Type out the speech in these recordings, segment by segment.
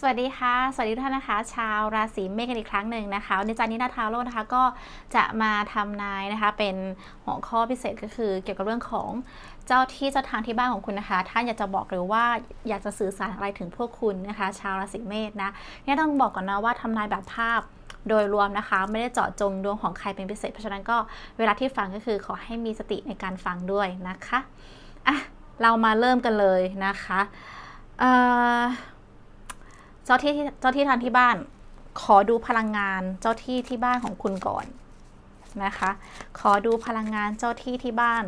สวัสดีค่ะ สวัสดีทุกท่านนะคะ ชาวราศีเมษกันอีกครั้งหนึ่งนะคะวันนี้นาทาโร่นะคะก็จะมาทำนายนะคะเป็นหัวข้อพิเศษก็คือ เกี่ยวกับเรื่องของเจ้าที่เจ้าทางที่บ้านของคุณนะคะ ท่านอยากจะบอกหรือว่าอยากจะสื่อสารอะไรถึงพวกคุณนะคะ ชาวราศีเมษนะเนี่ยต้องบอกก่อนนะว่าทำนายแบบภาพโดยรวมนะคะ ไม่ได้เจาะจงดวงของใครเป็นพิเศษ เพราะฉะนั้นก็เวลาที่ฟังก็คือขอให้มีสติในการฟังด้วยนะคะอะเรามาเริ่มกันเลยนะคะเอ่อ เจ้าที่เจ้าที่ทางที่บ้าน ขอดูพลังงานเจ้าที่ที่บ้านของคุณก่อนนะคะ ขอดูพลังงานเจ้าที่ที่บ้าน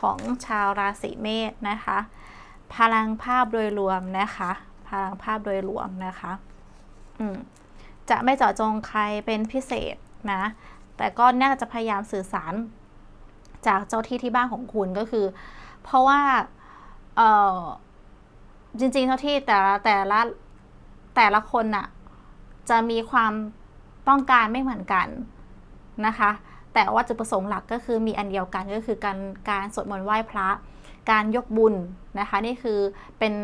ของชาวราศีเมษนะคะ พลังภาพโดยรวมนะคะ พลังภาพโดยรวมนะคะ อืมจะไม่เจาะจงใครเป็นพิเศษนะ แต่ก็น่าจะพยายามสื่อสารจากเจ้าที่ที่บ้านของคุณก็คือ เพราะว่า เออจริงๆ เจ้าที่แต่ละแต่ละ แต่ละคนน่ะจะมีความต้องการไม่เหมือนกันนะคะ แต่ว่าจุดประสงค์หลักก็คือมีอันเดียวกันก็คือการการสวดมนต์ไหว้พระ การยกบุญนะคะ นี่คือเป็น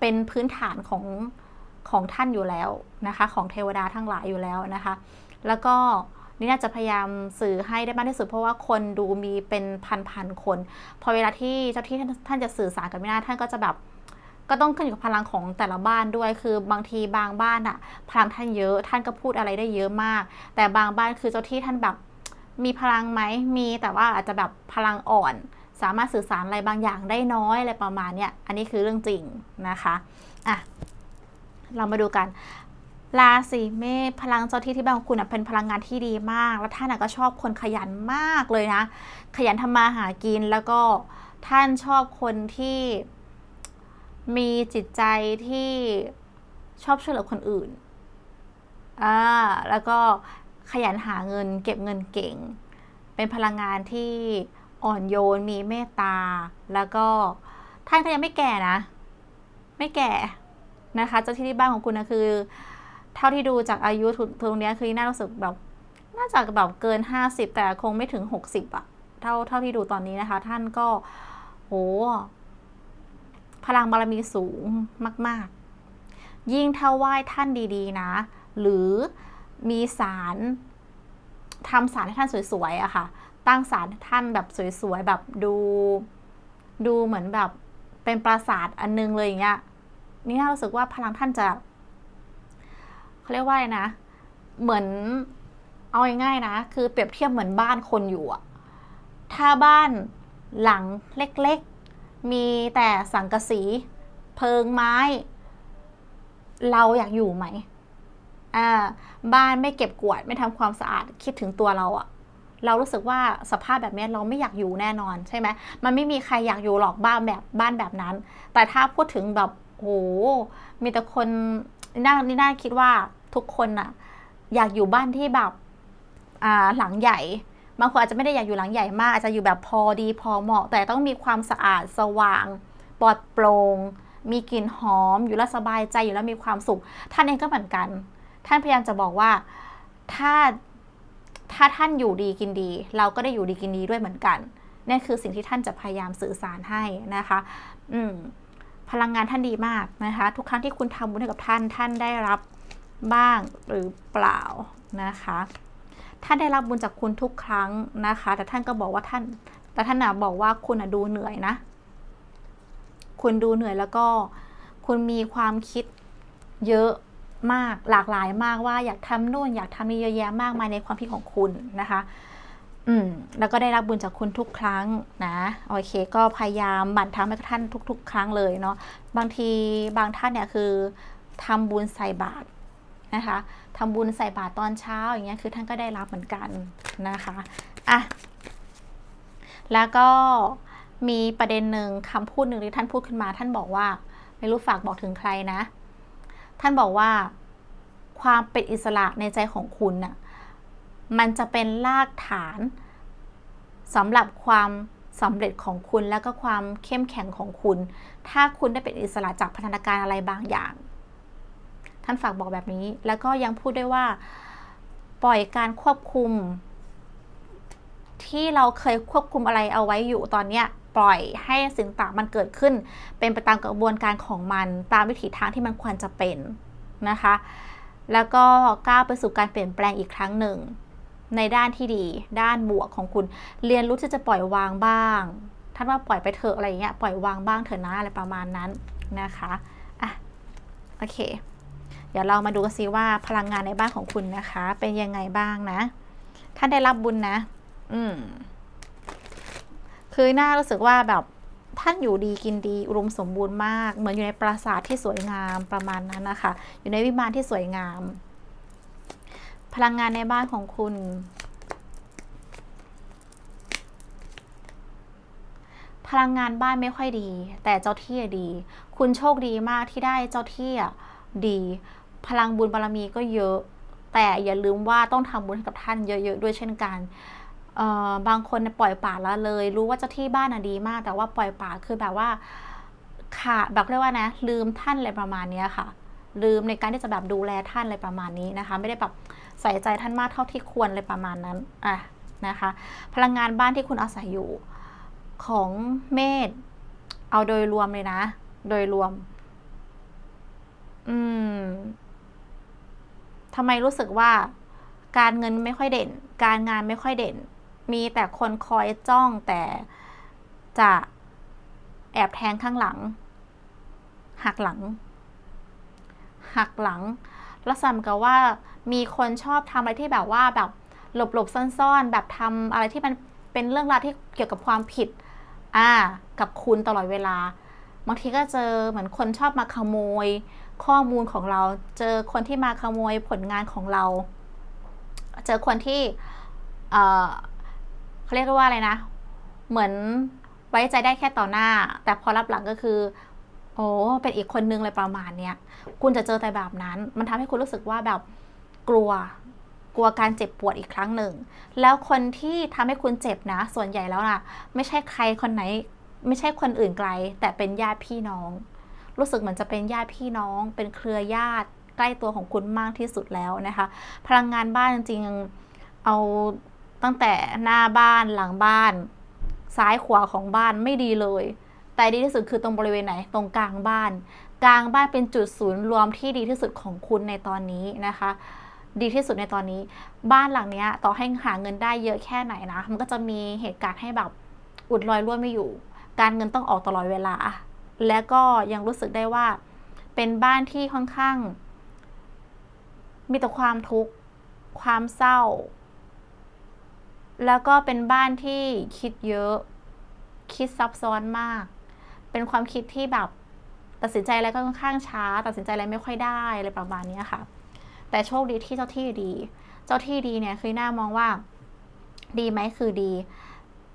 เป็นพื้นฐานของของท่านอยู่แล้วนะคะ ของเทวดาทั้งหลายอยู่แล้วนะคะ แล้วก็นี่น่าจะพยายามสื่อให้ได้มากที่สุดเพราะว่าคนดูมีเป็นพันๆคน พอเวลาที่เจ้าที่ท่านจะสื่อสารกับมินาท่านก็จะแบบ ก็ต้องขึ้นอยู่กับพลังของแต่ละบ้านด้วย คือบางทีบางบ้านอะพลังท่านเยอะ ท่านก็พูดอะไรได้เยอะมาก แต่บางบ้านคือเจ้าที่ท่านแบบมีพลังไหมมีแต่ว่าอาจจะแบบพลังอ่อน สามารถสื่อสารอะไรบางอย่างได้น้อยอะไรประมาณเนี้ยอันนี้คือเรื่องจริงนะคะอะเรามาดูกันราศีเมษพลังเจ้าที่ที่บ้านของคุณเป็นพลังงานที่ดีมาก แล้วท่านก็ชอบคนขยันมากเลยนะ ขยันทำมาหากินแล้วก็ท่านชอบคนที่ มีจิตใจที่ชอบช่วยเหลือคนอื่น อ่า แล้วก็ขยันหาเงินเก็บเงินเก่ง เป็นพลังงานที่อ่อนโยน มีเมตตา แล้วก็ท่านก็ยังไม่แก่นะ ไม่แก่นะคะ เจ้าที่ที่บ้านของคุณนะคือ เท่าที่ดูจากอายุตรงนี้คือน่ารู้สึกแบบ น่าจะแบบเกิน 50 แต่คงไม่ถึง 60อะเท่าเท่าที่ดูตอนนี้นะคะ ท่านก็โห พลังบารมีสูงมาก ๆ ยิ่งถ้าไหว้ท่านดีๆ นะ หรือมีสารทำสารให้ท่านสวยๆอะค่ะ ตั้งสารท่านแบบสวยๆแบบดู ดูเหมือนแบบเป็นปราสาทอันนึงเลยอย่างเงี้ยนี่น่ารู้สึกว่าพลังท่านจะเขาเรียกว่าอะไรนะ เหมือนเอาง่ายๆนะ คือเปรียบเทียบเหมือนบ้านคนอยู่อะถ้าบ้านหลังเล็ก มีแต่สังกะสี เพิงไม้ เราอยากอยู่ไหมอ่าบ้านไม่เก็บกวาดไม่ทำความสะอาดคิดถึงตัวเราอะเรารู้สึกว่าสภาพแบบนี้เราไม่อยากอยู่แน่นอนใช่ไหมมันไม่มีใครอยากอยู่หรอกบ้านแบบบ้านแบบนั้น แต่ถ้าพูดถึงแบบโหมีแต่คนน่านี่น่าคิดว่าทุกคนอะอยากอยู่บ้านที่แบบอ่าหลังใหญ่ บางคนอาจจะไม่ได้อยากอยู่หลังใหญ่มาก อาจจะอยู่แบบพอดีพอเหมาะ แต่ต้องมีความสะอาดสว่าง ปลอดโปร่งมีกลิ่นหอม อยู่แล้วสบายใจอยู่แล้วมีความสุข ท่านเองก็เหมือนกัน ท่านพยายามจะบอกว่าถ้าถ้าท่านอยู่ดีกินดี เราก็ได้อยู่ดีกินดีด้วยเหมือนกันนี่คือสิ่งที่ท่านจะพยายามสื่อสารให้นะคะ อืมพลังงานท่านดีมากนะคะ ทุกครั้งที่คุณทำบุญให้กับท่านท่านได้รับบ้างหรือเปล่านะคะ ท่านได้รับบุญจากคุณทุกครั้งนะคะ แต่ท่านก็บอกว่าท่าน แต่ท่านนะบอกว่าคุณดูเหนื่อยนะ คุณดูเหนื่อยแล้วก็ คุณมีความคิดเยอะมากหลากหลายมากว่าอยากทำโน่น อยากทำนี่เยอะแยะมากมายในความคิดของคุณนะคะ อืมแล้วก็ได้รับบุญจากคุณทุกครั้งนะโอเค ก็พยายามบั่นทำให้ท่านทุก ๆ ครั้งเลยเนาะบางทีบางท่านเนี่ยคือทำบุญใส่บาตร นะคะทำบุญใส่บาตรตอนเช้าอย่างเงี้ยคือท่านก็ได้รับเหมือนกันนะคะอะแล้วก็มีประเด็นหนึ่งคำพูดหนึ่งที่ท่านพูดขึ้นมา ท่านบอกว่าไม่รู้ฝากบอกถึงใครนะ ท่านบอกว่าความเป็นอิสระในใจของคุณน่ะมันจะเป็นรากฐานสำหรับความสำเร็จของคุณแล้วก็ความเข้มแข็งของคุณ ถ้าคุณได้เป็นอิสระจากพัฒนาการอะไรบางอย่าง ท่านฝากบอกแบบนี้ แล้วก็ยังพูดด้วยว่าปล่อยการควบคุม ที่เราเคยควบคุมอะไรเอาไว้อยู่ตอนเนี้ยปล่อยให้สิ่งต่างมันเกิดขึ้น เป็นไปตามกระบวนการของมัน ตามวิถีทางที่มันควรจะเป็นนะคะ แล้วก็ก้าวไปสู่การเปลี่ยนแปลงอีกครั้งหนึ่ง ในด้านที่ดี ด้านบวกของคุณ เรียนรู้ที่จะปล่อยวางบ้างท่านว่าปล่อยไปเถอะอะไรเงี้ยปล่อยวางบ้างเถอะนะอะไรประมาณนั้นนะคะอะโอเค เดี๋ยวเรามาดูกันซิว่าพลังงานในบ้านของคุณนะคะ เป็นยังไงบ้างนะท่านได้รับบุญนะ อืมคือหน่ารู้สึกว่าแบบท่านอยู่ดีกินดีอุดมสมบูรณ์มาก เหมือนอยู่ในปราสาทที่สวยงามประมาณนั้นนะคะ อยู่ในวิมานที่สวยงาม พลังงานในบ้านของคุณ พลังงานบ้านไม่ค่อยดี แต่เจ้าที่ดี คุณโชคดีมากที่ได้เจ้าที่ดี พลังบุญบารมีก็เยอะ แต่อย่าลืมว่าต้องทำบุญให้กับท่านเยอะๆด้วยเช่นกันเอ่อบางคนปล่อยป่าละเลย รู้ว่าเจ้าที่บ้านน่ะดีมาก แต่ว่าปล่อยป่าคือแบบว่าขาดแบบเรียกว่านะ ลืมท่านอะไรประมาณนี้ค่ะ ลืมในการที่จะแบบดูแลท่านอะไรประมาณนี้นะคะ ไม่ได้แบบใส่ใจท่านมากเท่าที่ควรเลยประมาณนั้นอะนะคะ พลังงานบ้านที่คุณอาศัยอยู่ของเมษเอาโดยรวมเลยนะ โดยรวม อืม ทำไมรู้สึกว่าการเงินไม่ค่อยเด่น การงานไม่ค่อยเด่น มีแต่คนคอยจ้องแต่จะแอบแทงข้างหลัง หักหลัง หักหลัง แล้วซ้ำกับว่ามีคนชอบทำอะไรที่แบบว่าแบบหลบๆซ่อนๆ แบบทำอะไรที่มันเป็นเรื่องราวที่เกี่ยวกับความผิด อ่า กับคุณตลอดเวลา บางทีก็เจอเหมือนคนชอบมาขโมย ข้อมูลของเรา เจอคนที่มาขโมยผลงานของเรา เจอคนที่เเขาเรียกว่าอะไรนะ เหมือนไว้ใจได้แค่ต่อหน้า แต่พอรับหลังก็คือ โอ้เป็นอีกคนนึงเลยประมาณเนี้ยคุณจะเจอแต่แบบนั้น มันทำให้คุณรู้สึกว่าแบบกลัวกลัวการเจ็บปวดอีกครั้งหนึ่ง แล้วคนที่ทำให้คุณเจ็บนะ ส่วนใหญ่แล้วน่ะ ไม่ใช่ใครคนไหน ไม่ใช่คนอื่นไกล แต่เป็นญาติพี่น้อง รู้สึกเหมือนจะเป็นญาติพี่น้อง เป็นเครือญาติใกล้ตัวของคุณมากที่สุดแล้วนะคะ พลังงานบ้านจริงๆเอาตั้งแต่หน้าบ้านหลังบ้าน ซ้ายขวาของบ้านไม่ดีเลย แต่ดีที่สุดคือตรงบริเวณไหน ตรงกลางบ้าน กลางบ้านเป็นจุดศูนย์รวมที่ดีที่สุดของคุณในตอนนี้นะคะดีที่สุดในตอนนี้ บ้านหลังเนี้ยต่อให้หาเงินได้เยอะแค่ไหนนะ มันก็จะมีเหตุการณ์ให้แบบอุดรอยรั่วไม่อยู่ การเงินต้องออกตลอดเวลา และก็ยังรู้สึกได้ว่า เป็นบ้านที่ค่อนข้าง มีแต่ความทุกข์ ความเศร้า แล้วก็เป็นบ้านที่คิดเยอะ คิดซับซ้อนมาก เป็นความคิดที่แบบตัดสินใจอะไรก็ค่อนข้างช้า ตัดสินใจอะไรไม่ค่อยได้อะไรประมาณนี้ค่ะ แต่โชคดีที่เจ้าที่ดี เจ้าที่ดีเนี่ยคือหน้ามองว่า ดีไหมคือดี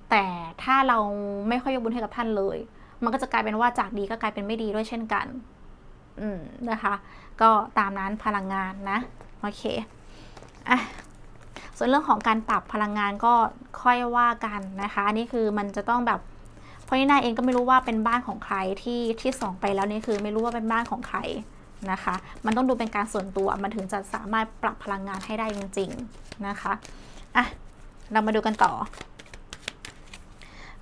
แต่ถ้าเราไม่ค่อยยกบุญให้กับท่านเลย มันก็จะกลายเป็นว่าจากดีก็กลายเป็นไม่ดีด้วยเช่นกัน อืมนะคะ ก็ตามนั้นพลังงานนะ โอเค อะ ส่วนเรื่องของการปรับพลังงานก็ค่อยว่ากันนะคะ อันนี้คือมันจะต้องแบบเพราะนี่นาเองก็ไม่รู้ว่าเป็นบ้านของใครที่ที่ส่องไปแล้วนี่คือไม่รู้ว่าเป็นบ้านของใครนะคะ มันต้องดูเป็นการส่วนตัว มันถึงจะสามารถปรับพลังงานให้ได้จริง ๆนะคะ อะ เรามาดูกันต่อ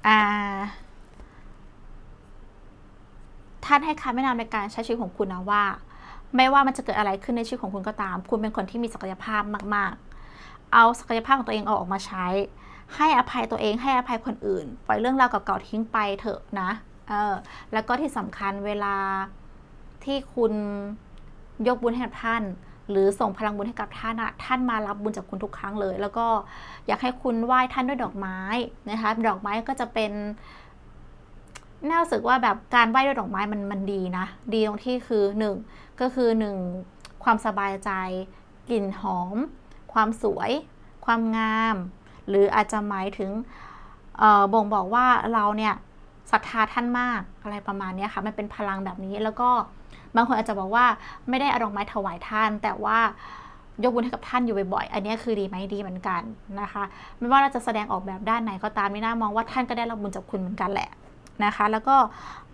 อ่า ท่านให้คำแนะนำในการใช้ชีวิตของคุณนะว่า ไม่ว่ามันจะเกิดอะไรขึ้นในชีวิตของคุณก็ตาม คุณเป็นคนที่มีศักยภาพมาก ๆ เอาศักยภาพของตัวเองเอาออกมาใช้ ให้อภัยตัวเองให้อภัยคนอื่น ปล่อยเรื่องราวเก่าๆทิ้งไปเถอะนะเออแล้วก็ที่สำคัญเวลาที่คุณยกบุญให้กับท่าน หรือส่งพลังบุญให้กับท่านอะท่านมารับบุญจากคุณทุกครั้งเลย แล้วก็อยากให้คุณไหว้ท่านด้วยดอกไม้นะคะ ดอกไม้ก็จะเป็น น่ารู้สึกว่าแบบการไหว้ด้วยดอกไม้มันมันดีนะ ดีตรงที่คือหนึ่งก็คือหนึ่งความสบายใจ กลิ่นหอม ความสวย ความงาม หรืออาจจะหมายถึงบ่งบอกว่าเราเนี่ยศรัทธาท่านมากอะไรประมาณนี้ค่ะ มันเป็นพลังแบบนี้แล้วก็บางคนอาจจะบอกว่าไม่ได้เอาดอกไม้ถวายท่าน แต่ว่ายกบุญให้กับท่านอยู่บ่อยๆ อันนี้คือดีไหมดีเหมือนกันนะคะ ไม่ว่าเราจะแสดงออกแบบด้านไหนก็ตามนี่น่ามองว่าท่านก็ได้รับบุญจากคุณเหมือนกันแหละ นะคะ แล้วก็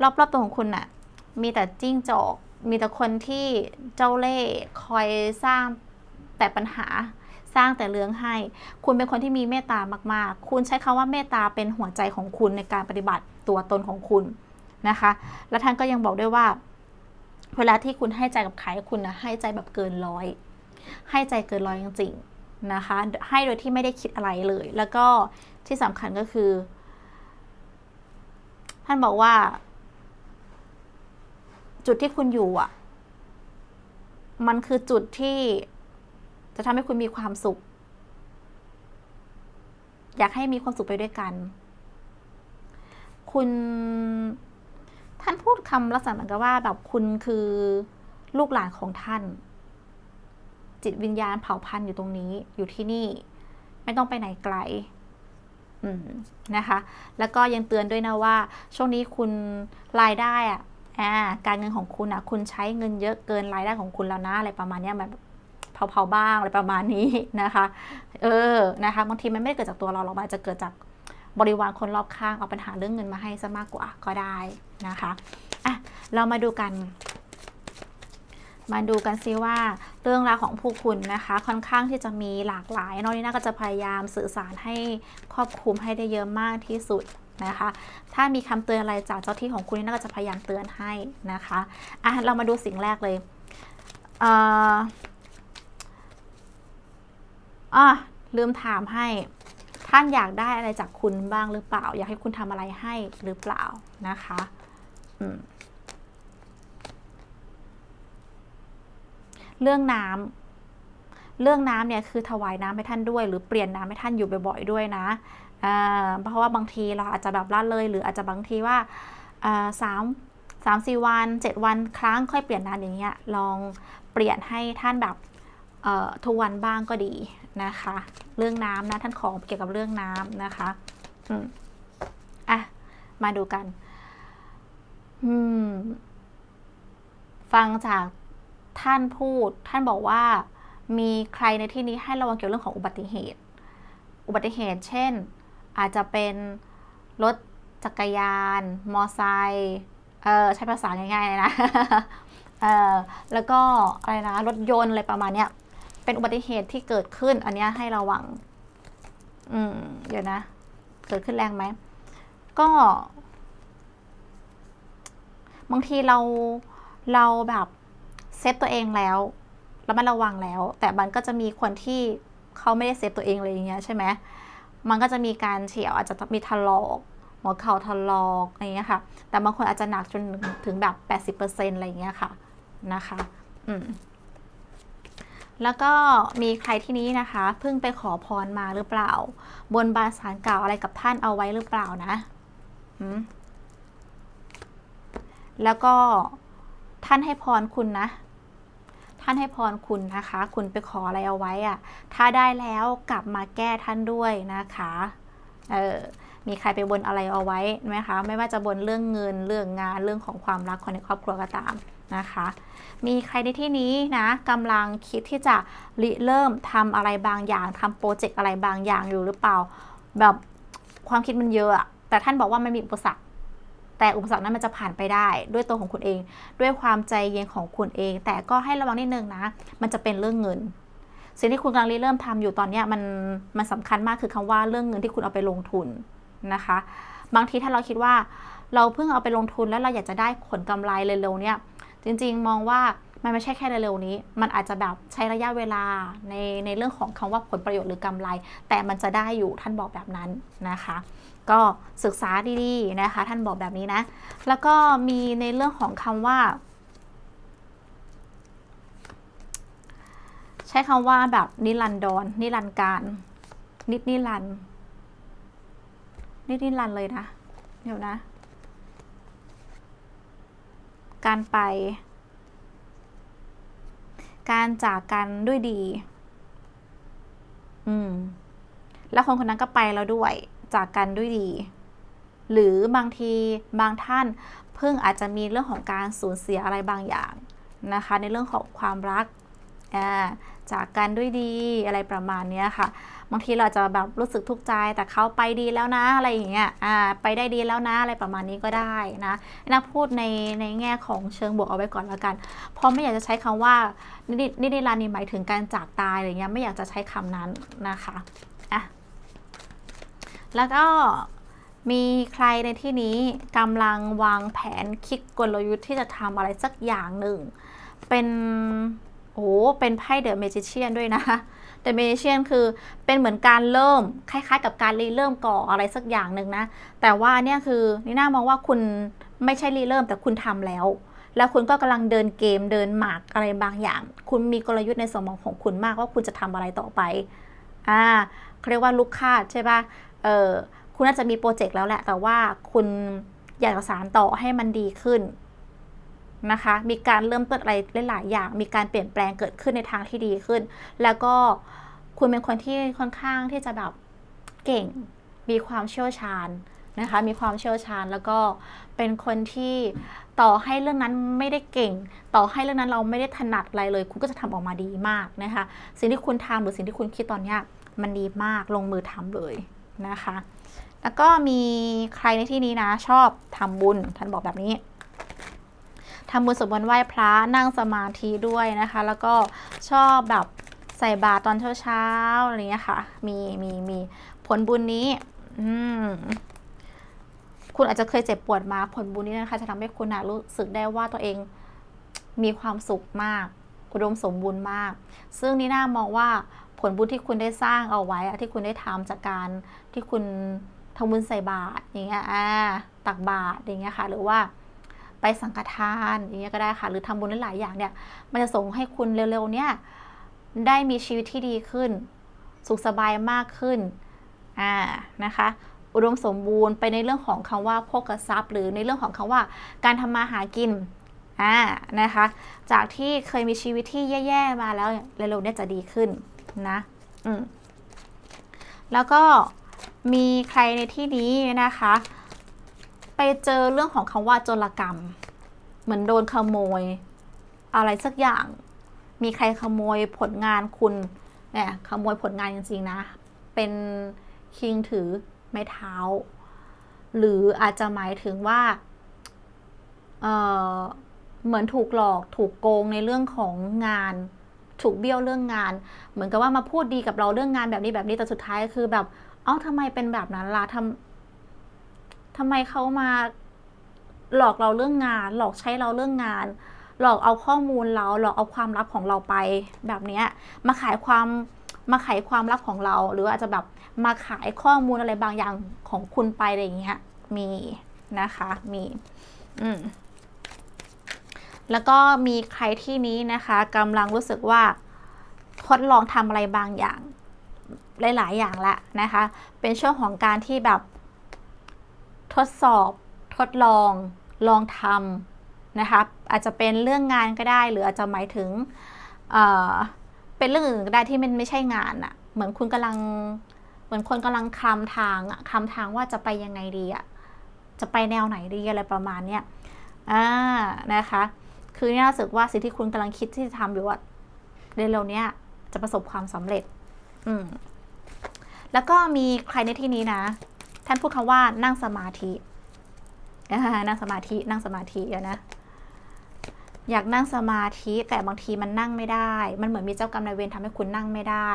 รอบๆตัวของคุณน่ะมีแต่จิ้งจอก มีแต่คนที่เจ้าเล่ห์คอยสร้างแต่ปัญหาสร้างแต่เรื่องให้ คุณเป็นคนที่มีเมตตามากๆ คุณใช้คำว่าเมตตาเป็นหัวใจของคุณในการปฏิบัติตัวตนของคุณนะคะ และท่านก็ยังบอกด้วยว่า เวลาที่คุณให้ใจกับใครคุณนะให้ใจแบบเกินร้อย ให้ใจเกินร้อยจริงๆนะคะ ให้โดยที่ไม่ได้คิดอะไรเลย แล้วก็ที่สำคัญก็คือ ท่านบอกว่า จุดที่คุณอยู่อะ มันคือจุดที่จะทำให้คุณมีความสุข อยากให้มีความสุขไปด้วยกัน คุณท่านพูดคำลักษณะเหมือนกับว่าแบบคุณคือลูกหลานของท่าน จิตวิญญาณเผ่าพันธุ์อยู่ตรงนี้ อยู่ที่นี่ ไม่ต้องไปไหนไกล นะคะ แล้วก็ยังเตือนด้วยนะว่า ช่วงนี้คุณรายได้อะอ่าการเงินของคุณอะคุณใช้เงินเยอะเกินรายได้ของคุณแล้วนะอะไรประมาณเนี้ยมันเผาๆบ้างอะไรประมาณนี้นะคะ เออนะคะบางทีมันไม่ได้เกิดจากตัวเราหรอกมันอาจจะเกิดจากบริวารคนรอบข้างเอาปัญหาเรื่องเงินมาให้ซะมากกว่าก็ได้นะคะอะเรามาดูกัน มาดูกันซิว่าเรื่องราวของผู้คุณนะคะ ค่อนข้างที่จะมีหลากหลายน้องนีน่าก็จะพยายามสื่อสารให้ครอบคลุมให้ได้เยอะมากที่สุดนะคะ ถ้ามีคำเตือนอะไรจากเจ้าที่ของคุณนีน่าก็จะพยายามเตือนให้นะคะอะเรามาดูสิ่งแรกเลยเอ่ออะลืมถามให้ท่านอยากได้อะไรจากคุณบ้างหรือเปล่า อยากให้คุณทำอะไรให้หรือเปล่านะคะ อืม เรื่องน้ำเรื่องน้ำเนี่ยคือถวายน้ำให้ท่านด้วย หรือเปลี่ยนน้ำให้ท่านอยู่บ่อยๆด้วยนะเพราะว่าบางทีเราอาจจะแบบละเลย หรืออาจจะบางทีว่าสามสามสี่วันเจ็ดวันครั้งค่อยเปลี่ยนน้ำอย่างเงี้ยลองเปลี่ยนให้ท่านแบบทุกวันบ้างก็ดีนะคะ เรื่องน้ำนะท่านขอเกี่ยวกับเรื่องน้ำนะคะอืมอะมาดูกันฟังจาก ท่านพูด ท่านบอกว่ามีใครในที่นี้ให้ระวังเกี่ยวเรื่องของอุบัติเหตุ อุบัติเหตุ เช่น อาจจะเป็นรถจักรยาน มอไซค์ใช้ภาษาง่ายๆเลยนะแล้วก็อะไรนะรถยนต์อะไรประมาณเนี้ยเป็นอุบัติเหตุที่เกิดขึ้น อันนี้ให้ระวัง อืมเดี๋ยวนะ เกิดขึ้นแรงไหม ก็ บางทีเราเราแบบ เซฟตัวเองแล้วแล้วมันระวังแล้ว แต่มันก็จะมีคนที่เขาไม่ได้เซฟตัวเองเลยอย่างเงี้ยใช่ไหมมันก็จะมีการเฉียวอาจจะมีถลอกหัวเข่าถลอกอะไรเงี้ยค่ะ แต่บางคนอาจจะหนักจนถึงแบบ 80%อะไรเงี้ยค่ะนะคะอืมแล้วก็มีใครที่นี้นะคะ เพิ่งไปขอพรมาหรือเปล่า บนบานสารกล่าวอะไรกับท่านเอาไว้หรือเปล่านะอืมแล้วก็ท่านให้พรคุณนะ ท่านให้พรคุณนะคะ คุณไปขออะไรเอาไว้อะถ้าได้แล้วกลับมาแก้ท่านด้วยนะคะเออมีใครไปบนอะไรเอาไว้ไหมคะ ไม่ว่าจะบนเรื่องเงินเรื่องงานเรื่องของความรักคนในครอบครัวก็ตามนะคะ มีใครในที่นี้นะกำลังคิดที่จะริเริ่มทำอะไรบางอย่างทำโปรเจกต์อะไรบางอย่างอยู่หรือเปล่า แบบความคิดมันเยอะแต่ท่านบอกว่าไม่มีอุปสรรค แต่อุปสรรคนั้นมันจะผ่านไปได้ ด้วยตัวของคุณเอง ด้วยความใจเย็นของคุณเอง แต่ก็ให้ระวังนิดนึงนะ มันจะเป็นเรื่องเงิน สิ่งที่คุณกำลังเริ่มทำอยู่ตอนนี้มันมันสำคัญมากคือคำว่าเรื่องเงินที่คุณเอาไปลงทุนนะคะ บางทีถ้าเราคิดว่าเราเพิ่งเอาไปลงทุนแล้วเราอยากจะได้ผลกำไรเร็วๆเนี่ยจริงๆ มองว่ามันไม่ใช่แค่เร็วๆนี้ มันอาจจะแบบใช้ระยะเวลาในในเรื่องของคำว่าผลประโยชน์หรือกำไร แต่มันจะได้อยู่ท่านบอกแบบนั้นนะคะ ก็ศึกษาดีๆนะคะ ท่านบอกแบบนี้นะ แล้วก็มีในเรื่องของคำว่า ใช้คำว่าแบบนิรันดรนิรันการ นิดนิรันนิดนิรันเลยนะ เดี๋ยวนะ การไป การจากกันด้วยดี อืม แล้วคนคนนั้นก็ไปแล้วด้วย จากกันด้วยดี หรือบางทีบางท่านเพิ่งอาจจะมีเรื่องของการสูญเสียอะไรบางอย่างนะคะ ในเรื่องของความรักจากกันด้วยดีอะไรประมาณนี้ค่ะ บางทีเราจะแบบรู้สึกทุกข์ใจแต่เขาไปดีแล้วนะอะไรอย่างเงี้ยไปได้ดีแล้วนะอะไรประมาณนี้ก็ได้นะนะพูดในในแง่ของเชิงบวกเอาไว้ก่อนแล้วกันเพราะไม่อยากจะใช้คำว่านินินิรันดร์หมายถึงการจากตายอะไรเงี้ยไม่อยากจะใช้คำนั้นนะคะอะ แล้วก็มีใครในที่นี้กำลังวางแผนคิดกลยุทธ์ที่จะทำอะไรสักอย่างหนึ่ง เป็นโอ้เป็นไพ่เดอะเมจิเชียนด้วยนะเดอะเมจิเชียนคือเป็นเหมือนการเริ่มคล้ายๆ กับการรีเริ่มก่ออะไรสักอย่างหนึ่งนะ แต่ว่าเนี่ยคือนี่น่ามองว่าคุณไม่ใช่รีเริ่มแต่คุณทำแล้ว แล้วคุณก็กำลังเดินเกมเดินหมากอะไรบางอย่าง คุณมีกลยุทธ์ในสมองของคุณมากว่าคุณจะทำอะไรต่อไปอ่าเขาเรียกว่าลูกคาดใช่ปะ เออคุณน่าจะมีโปรเจกต์แล้วแหละ แต่ว่าคุณอยากสานต่อให้มันดีขึ้นนะคะ มีการเริ่มต้นอะไรหลายๆอย่าง มีการเปลี่ยนแปลงเกิดขึ้นในทางที่ดีขึ้น แล้วก็คุณเป็นคนที่ค่อนข้างที่จะแบบเก่ง มีความเชี่ยวชาญนะคะ มีความเชี่ยวชาญแล้วก็เป็นคนที่ต่อให้เรื่องนั้นไม่ได้เก่ง ต่อให้เรื่องนั้นเราไม่ได้ถนัดอะไรเลย คุณก็จะทำออกมาดีมากนะคะ สิ่งที่คุณทำหรือสิ่งที่คุณคิดตอนนี้มันดีมาก ลงมือทำเลย นะคะ แล้วก็มีใครในที่นี้นะ ชอบทำบุญ ท่านบอกแบบนี้ทำบุญสวดมนต์ไหว้พระนั่งสมาธิด้วยนะคะ แล้วก็ชอบแบบใส่บาตรตอนเช้าๆอะไรเงี้ยค่ะ มีมีมีผลบุญนี้ อืมคุณอาจจะเคยเจ็บปวดมาผลบุญนี้นะคะ จะทำให้คุณนะรู้สึกได้ว่าตัวเองมีความสุขมากอุดมสมบูรณ์มาก ซึ่งนี่น่ามองว่า ผลบุญที่คุณได้สร้างเอาไว้ที่คุณได้ทำจากการที่คุณทำบุญใส่บาตรอย่างเงี้ยอ่าตักบาตรอย่างเงี้ยค่ะ หรือว่าไปสังฆทานอย่างเงี้ยก็ได้ค่ะ หรือทำบุญหลายๆอย่างเนี่ยมันจะส่งให้คุณเร็วๆเนี่ยได้มีชีวิตที่ดีขึ้น สุขสบายมากขึ้นอ่านะคะอุดมสมบูรณ์ไปในเรื่องของคำว่าโภคทรัพย์ หรือในเรื่องของคำว่าการทำมาหากินอ่านะคะ จากที่เคยมีชีวิตที่แย่ๆมาแล้วเร็วๆเนี่ยจะดีขึ้น นะอืมแล้วก็มีใครในที่นี้นะคะ ไปเจอเรื่องของคำว่าโจรกรรม เหมือนโดนขโมย อะไรสักอย่าง มีใครขโมยผลงานคุณเนี่ยขโมยผลงานจริงๆนะ เป็นคิงถือไม้เท้า หรืออาจจะหมายถึงว่าเเหมือนถูกหลอกถูกโกงในเรื่องของงาน ถูกเบี้ยวเรื่องงาน เหมือนกับว่ามาพูดดีกับเราเรื่องงานแบบนี้แบบนี้แต่สุดท้ายคือแบบเอ้าทำไมเป็นแบบนั้นล่ะทำทำไมเขามาหลอกเราเรื่องงาน หลอกใช้เราเรื่องงาน หลอกเอาข้อมูลเรา หลอกเอาความลับของเราไปแบบนี้มาขายความมาขายความลับของเรา หรืออาจจะแบบมาขายข้อมูลอะไรบางอย่างของคุณไปอะไรอย่างเงี้ยมีนะคะ มี อืม แล้วก็มีใครที่นี้นะคะกำลังรู้สึกว่าทดลองทำอะไรบางอย่าง หลาย ๆ อย่างละนะคะ เป็นช่วงของการที่แบบทดสอบ ทดลอง ลองทำนะคะ อาจจะเป็นเรื่องงานก็ได้ หรืออาจจะหมายถึงเเป็นเรื่องอื่นก็ได้ที่มันไม่ใช่งานอะเหมือนคุณกำลัง เหมือนคนกำลังคลำทางอะคลำทางว่าจะไปยังไงดีอะจะไปแนวไหนดีอะไรประมาณเนี้ยอ่านะคะ คือน่าสึกว่าสิ่งที่คุณกำลังคิดที่จะทำอยู่ว่าเร็วๆเนี้ยจะประสบความสำเร็จ อืมแล้วก็มีใครในที่นี้นะ ท่านพูดคำว่านั่งสมาธินั่งสมาธิ นั่งสมาธิเลยนะ อยากนั่งสมาธิแต่บางทีมันนั่งไม่ได้ มันเหมือนมีเจ้ากรรมนายเวรทำให้คุณนั่งไม่ได้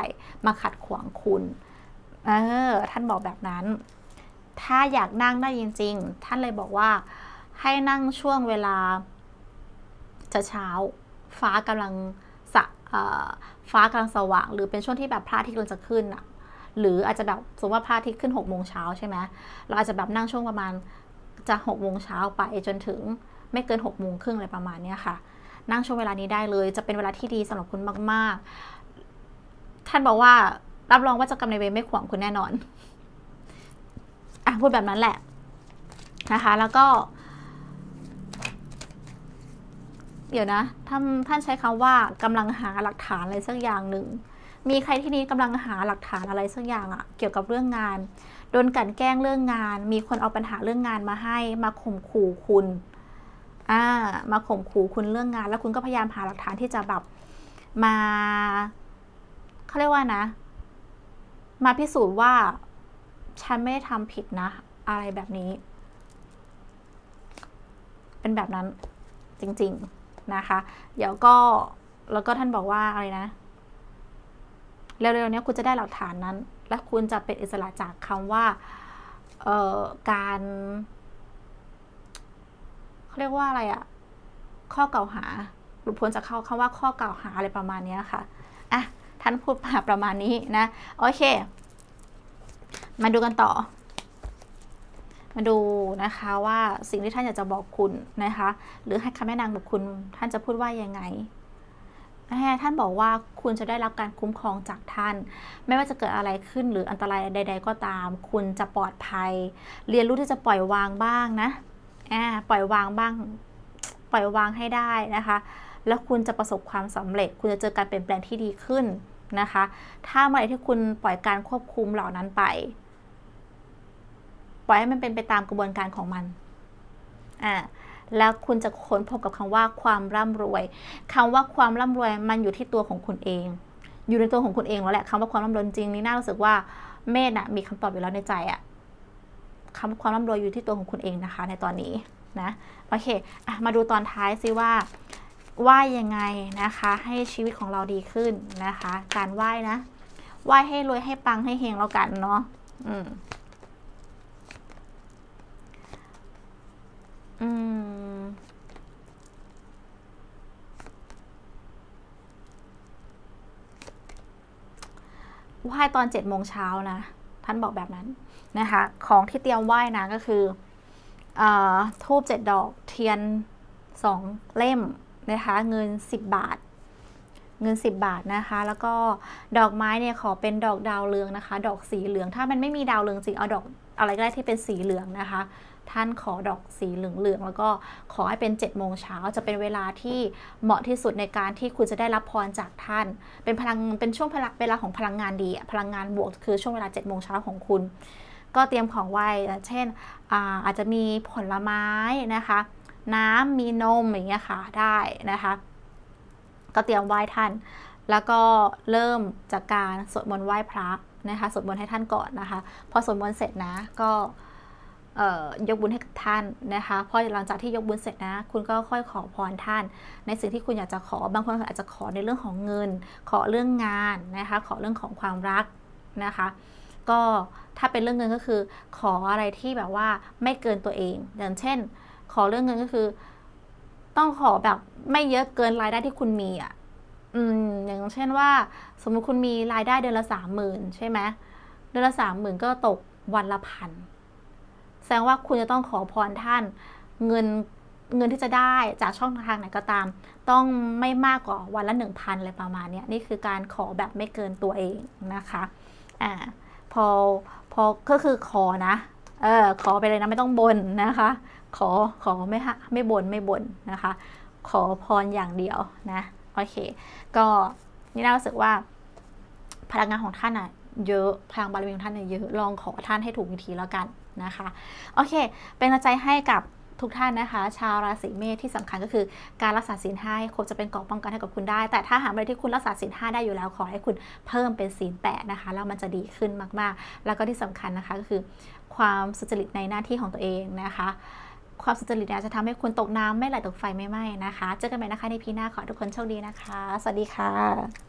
มาขัดขวางคุณ เออ ท่านบอกแบบนั้น ถ้าอยากนั่งได้จริง ๆ ท่านเลยบอกว่าให้นั่งช่วงเวลา เช้าฟ้ากำลังสะฟ้ากำลังสว่าง หรือเป็นช่วงที่แบบพระอาทิตย์กำลังจะขึ้นอะหรืออาจจะแบบสมมติว่าพระอาทิตย์ขึ้นหกโมงเช้าใช่ไหมเราอาจจะแบบนั่งช่วงประมาณจะหกโมงเช้าไปจนถึงไม่เกินหกโมงครึ่งอะไรประมาณนี้ค่ะ นั่งช่วงเวลานี้ได้เลยจะเป็นเวลาที่ดีสำหรับคุณมาก ๆ ท่านบอกว่ารับรองว่าจะกำในเวรไม่ขวางคุณแน่นอนอะพูดแบบนั้นแหละนะคะ แล้วก็ เดี๋ยวนะท่านท่านใช้คำว่ากำลังหาหลักฐานอะไรสักอย่างหนึ่ง มีใครที่นี้กำลังหาหลักฐานอะไรสักอย่างอะเกี่ยวกับเรื่องงาน โดนกันแกล้งเรื่องงาน มีคนเอาปัญหาเรื่องงานมาให้ มาข่มขู่คุณอ่ามาข่มขู่คุณเรื่องงาน แล้วคุณก็พยายามหาหลักฐานที่จะแบบมาเขาเรียกว่านะ มาพิสูจน์ว่าฉันไม่ได้ทำผิดนะ อะไรแบบนี้ เป็นแบบนั้นจริง ๆ นะคะ เดี๋ยวก็แล้วก็ท่านบอกว่าอะไรนะ เร็วๆนี้คุณจะได้หลักฐานนั้น และคุณจะเป็นอิสระจากคำว่าเอ่อการเขาเรียกว่าอะไรอะข้อกล่าวหาหลุดพ้นจากเขาคำว่าข้อกล่าวหาอะไรประมาณนี้ค่ะอะท่านพูดมาประมาณนี้นะ โอเค มาดูกันต่อ มาดูนะคะว่าสิ่งที่ท่านอยากจะบอกคุณนะคะ หรือให้คำแนะนำกับคุณท่านจะพูดว่ายังไงท่านบอกว่าคุณจะได้รับการคุ้มครองจากท่าน ไม่ว่าจะเกิดอะไรขึ้นหรืออันตรายใด ๆ ก็ตาม คุณจะปลอดภัย เรียนรู้ที่จะปล่อยวางบ้างนะอ่าปล่อยวางบ้าง ปล่อยวางให้ได้นะคะ แล้วคุณจะประสบความสำเร็จ คุณจะเจอการเปลี่ยนแปลงที่ดีขึ้นนะคะ ถ้าเมื่อไหร่ที่คุณปล่อยการควบคุมเหล่านั้นไป ปล่อยให้มันเป็นไปตามกระบวนการของมันอ่าแล้วคุณจะค้นพบกับคำว่าความร่ำรวยคำว่าความร่ำรวยมันอยู่ที่ตัวของคุณเอง อยู่ในตัวของคุณเองแล้วแหละคำว่าความร่ำรวยจริงนี่น่ารู้สึกว่าเมธน่ะมีคำตอบอยู่แล้วในใจอะคำว่าความร่ำรวยอยู่ที่ตัวของคุณเองนะคะ ในตอนนี้นะโอเคอมาดูตอนท้ายซิว่าไหว้ยังไงนะคะ ให้ชีวิตของเราดีขึ้นนะคะ การไหว้นะไหว้ให้รวยให้ปังให้เฮงแล้วกันเนาะอืม อืม ไหว้ตอนเจ็ดโมงเช้านะ ท่านบอกแบบนั้นนะคะ ของที่เตรียมไหว้นะก็คืออทูบเจ็ดดอกเทียนสองเล่มนะคะ เงิน10บบาท เงิน10บาทนะคะ แล้วก็ดอกไม้เนี่ยขอเป็นดอกดาวเรืองนะคะ ดอกสีเหลือง ถ้ามันไม่มีดาวเรืองจริงเอาดอกอะไรก็ได้ที่เป็นสีเหลืองนะคะ ท่านขอดอกสีเหลืองๆแล้วก็ขอให้เป็น7จ็ดโมงเช้าจะเป็นเวลาที่เหมาะที่สุดในการที่คุณจะได้รับพรจากท่าน เป็นพลังเป็นช่วงพลังเวลาของพลังงานดีพลังงานบวกคือช่วงเวลา7จ็ดโมงเช้าของคุณ ก็เตรียมของไหว้เช่นอาอาจจะมีผลไม้นะคะ น้ำมีนมอย่างเงี้ยค่ะได้นะคะ ก็เตรียมไหว้ท่าน แล้วก็เริ่มจากการสวดมนต์ไหว้พระนะคะสวดมนต์ให้ท่านก่อนนะคะ พอสวดมนต์เสร็จนะก็ ยกบุญให้กับท่านนะคะพอหลังจากที่ยกบุญเสร็จนะ คุณก็ค่อยขอพรท่าน ในสิ่งที่คุณอยากจะขอบางคนอาจจะขอในเรื่องของเงิน ขอเรื่องงานนะคะขอเรื่องของความรักนะคะก็ถ้าเป็นเรื่องเงินก็คือ ขออะไรที่แบบว่าไม่เกินตัวเอง อย่างเช่น ขอเรื่องเงินก็คือ ต้องขอแบบไม่เยอะเกินรายได้ที่คุณมีอะอืมอย่างเช่นว่า สมมติคุณมีรายได้เดือนละสามหมื่นใช่ไหมเดือนละสามหมื่นก็ตกวันละพัน แสดงว่าคุณจะต้องขอพรท่าน เงินเงินที่จะได้จากช่องทางไหนก็ตาม ต้องไม่มากกว่าวันละหนึ่งพันอะไรประมาณนี้นี่คือการขอแบบไม่เกินตัวเองนะคะอ่าพอพอก็คือขอนะเออขอไปเลยนะไม่ต้องบนนะคะ ขอขอไม่ฮะไม่บนไม่บนนะคะ ขอพรอย่างเดียวนะโอเค ก็นี่น่ารู้สึกว่า พลังงานของท่านอะเยอะพลังบารมีของท่านเนี่ยเยอะลองขอท่านให้ถูกวิธีแล้วกัน นะคะ โอเค เป็นกำลังใจให้กับทุกท่านนะคะ ชาวราศีเมษที่สำคัญก็คือการรักษาศีลห้าครจะเป็นเกราะป้องกันให้กับคุณได้ แต่ถ้าหากอะไรที่คุณรักษาศีลห้าได้อยู่แล้วขอให้คุณเพิ่มเป็นศีลแปดนะคะแล้วมันจะดีขึ้นมากๆ แล้วก็ที่สำคัญนะคะก็คือ ความสุจริตในหน้าที่ของตัวเองนะคะ ความสุจริตจะทำให้คุณตกน้ำไม่ไหลตกไฟไม่ไหม้นะคะ เจอกันใหม่นะคะในพีหน้าขอทุกคนโชคดีนะคะ สวัสดีค่ะ